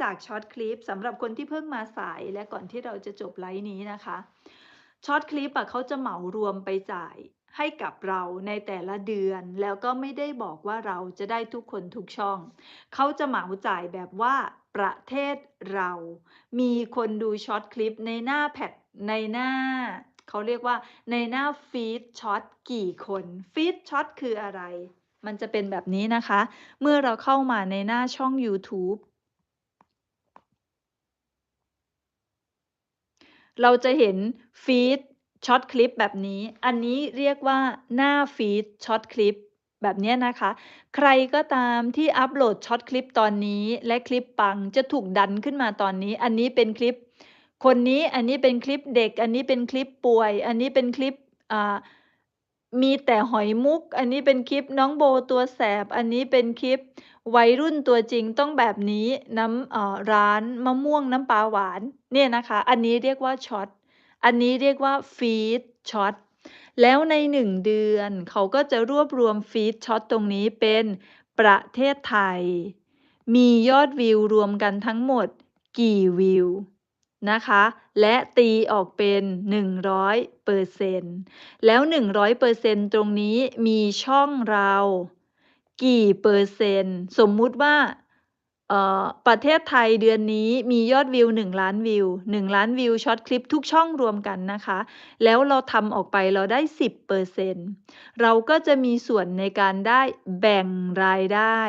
จากช็อตคลิปสำหรับคนที่เพิ่งมาสายและก่อนที่เราจะจบไลฟ์นี้นะคะช็อตคลิปอะเขาจะเหมารวมไปจ่ายให้กับเราในแต่ละเดือน แล้วก็ไม่ได้บอกว่าเราจะได้ทุกคนทุกช่อง เขาจะเหมาจ่ายแบบว่าประเทศเรา มีคนดูช็อตคลิปในหน้าแพทในหน้าเขาเรียกว่าในหน้าฟีดช็อตกี่คนฟีดช็อตคืออะไร มันจะเป็นแบบนี้นะคะ เมื่อเราเข้ามาในหน้าช่อง YouTube เราจะเห็นฟีดช็อตคลิปแบบนี้ อันนี้เรียกว่าหน้าฟีดช็อตคลิปแบบนี้นะคะ ใครก็ตามที่อัปโหลดช็อตคลิปตอนนี้ และคลิปปังจะถูกดันขึ้นมาตอนนี้ อันนี้เป็นคลิป คนนี้อันนี้เป็นคลิปเด็ก อันนี้เป็นคลิปป่วย อันนี้เป็นคลิปอ่า มีแต่หอยมุก อันนี้เป็นคลิปน้องโบตัวแสบ อันนี้เป็นคลิปวัยรุ่นตัวจริงต้องแบบนี้น้ำร้านมะม่วงน้ำปลาหวานเนี่ยนะคะ อันนี้เรียกว่าช็อต อันนี้เรียกว่าฟีดช็อต แล้วในหนึ่งเดือนเขาก็จะรวบรวมฟีดช็อตตรงนี้เป็นประเทศไทย มียอดวิวรวมกันทั้งหมดกี่วิว นะคะ และตีออกเป็น 100เปอร์เซนแล้ว 100เปอร์เซนตรงนี้มีช่องเรา กี่เปอร์เซนต์สมมุติว่าประเทศไทยเดือนนี้มียอดวิว 1 ล้านวิว 1 ล้านวิวช็อตคลิปทุกช่องรวมกันนะคะ แล้วเราทำออกไปเราได้ 10เปอร์เซนเราก็จะมีส่วนในการได้แบ่งรายได้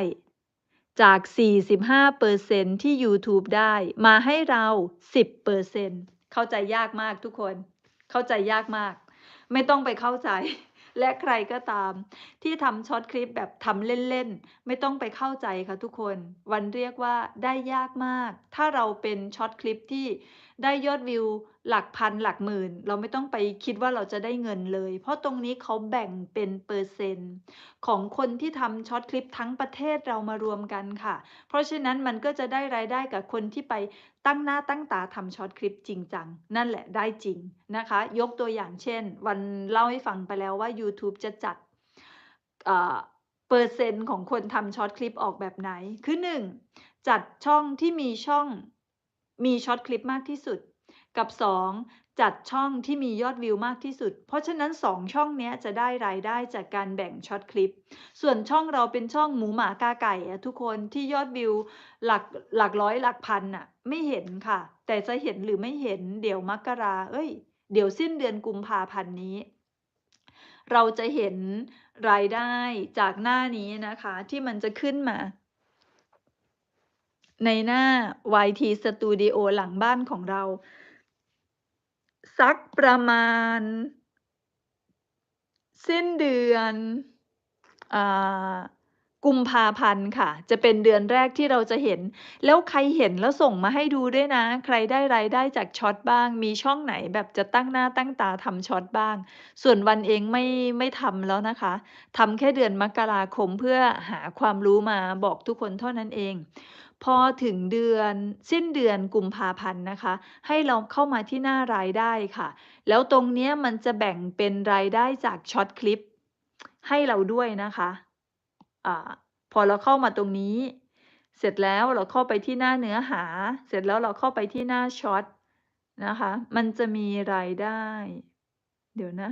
จาก 45%ที่ YouTube ได้มาให้เรา 10%เข้าใจยากมากทุกคน เข้าใจยากมาก ไม่ต้องไปเข้าใจ และใครก็ตาม ที่ทำช็อตคลิปแบบทำเล่นๆ ไม่ต้องไปเข้าใจค่ะทุกคน วันเรียกว่าได้ยากมาก ถ้าเราเป็นช็อตคลิปที่ ได้ยอดวิวหลักพันหลักหมื่น เราไม่ต้องไปคิดว่าเราจะได้เงินเลย เพราะตรงนี้เขาแบ่งเป็นเปอร์เซ็นต์ ของคนที่ทำช็อตคลิปทั้งประเทศเรามารวมกันค่ะ เพราะฉะนั้นมันก็จะได้รายได้กับคนที่ไปตั้งหน้าตั้งตาทำช็อตคลิปจริงจัง นั่นแหละได้จริงนะคะ ยกตัวอย่างเช่น วันเล่าให้ฟังไปแล้วว่า YouTube จะจัดเปอร์เซ็นต์ของคนทำช็อตคลิปออกแบบไหนคือ 1. จัดช่องที่มีช่อง มีช็อตคลิปมากที่สุด กับ 2. จัดช่องที่มียอดวิวมากที่สุด เพราะฉะนั้น 2 ช่องนี้จะได้รายได้จากการแบ่งช็อตคลิป ส่วนช่องเราเป็นช่องหมูหมากาไก่ทุกคนที่ยอดวิวหลักหลักร้อยหลักพันอะไม่เห็นค่ะ แต่จะเห็นหรือไม่เห็นเดี๋ยวมกราเอ้ย เดี๋ยวสิ้นเดือนกุมภาพันธ์นี้เราจะเห็นรายได้จากหน้านี้นะคะ ที่มันจะขึ้นมา ในหน้า YT Studio หลังบ้านของเรา สักประมาณ สิ้นเดือนอกุมภาพันธ์ค่ะ จะเป็นเดือนแรกที่เราจะเห็น แล้วใครเห็นแล้วส่งมาให้ดูด้วยนะ ใครได้รายได้จากช็อตบ้าง มีช่องไหนแบบจะตั้งหน้าตั้งตาทำช็อตบ้าง ส่วนวันเองไม่ไม่ทำแล้วนะคะทำแค่เดือนมกราคมเพื่อหาความรู้มาบอกทุกคนเท่านั้นเอง พอถึงเดือนสิ้นเดือนกุมภาพันธ์นะคะ ให้เราเข้ามาที่หน้ารายได้ค่ะ แล้วตรงนี้มันจะแบ่งเป็นรายได้จากช็อตคลิปให้เราด้วยนะคะอ่าพอเราเข้ามาตรงนี้ เสร็จแล้วเราเข้าไปที่หน้าเนื้อหา เสร็จแล้วเราเข้าไปที่หน้าช็อตนะคะ มันจะมีรายได้ เดี๋ยวนะ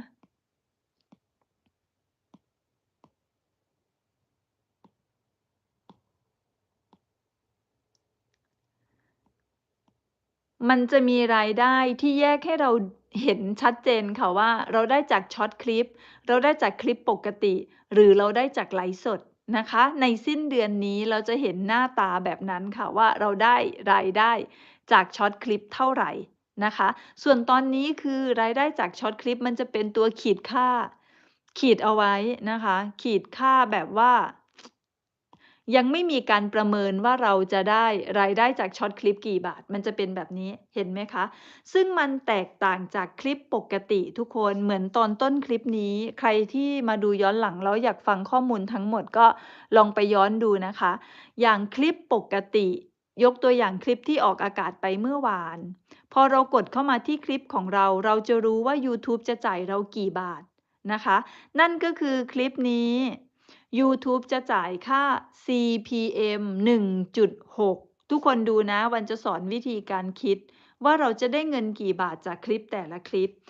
มันจะมีรายได้ที่แยกให้เราเห็นชัดเจนค่ะว่า เราได้จากช็อตคลิป เราได้จากคลิปปกติ หรือเราได้จากไลฟ์สดนะคะ ในสิ้นเดือนนี้เราจะเห็นหน้าตาแบบนั้นค่ะว่าเราได้รายได้จากช็อตคลิปเท่าไหร่นะคะ ส่วนตอนนี้คือรายได้จากช็อตคลิปมันจะเป็นตัวขีดค่า ขีดเอาไว้นะคะ ขีดค่าแบบว่า ยังไม่มีการประเมินว่าเราจะได้รายได้จากช็อตคลิปกี่บาท มันจะเป็นแบบนี้เห็นไหมคะ ซึ่งมันแตกต่างจากคลิปปกติทุกคนเหมือนตอนต้นคลิปนี้ ใครที่มาดูย้อนหลังแล้วอยากฟังข้อมูลทั้งหมดก็ลองไปย้อนดูนะคะ อย่างคลิปปกติ ยกตัวอย่างคลิปที่ออกอากาศไปเมื่อวาน พอเรากดเข้ามาที่คลิปของเรา เราจะรู้ว่า YouTube จะจ่ายเรากี่บาทนะคะ นั่นก็คือคลิปนี้ YouTube จะจ่ายค่า CPM 1.6 ทุกคนดูนะ วันจะสอนวิธีการคิด ว่าเราจะได้เงินกี่บาทจากคลิปแต่ละคลิป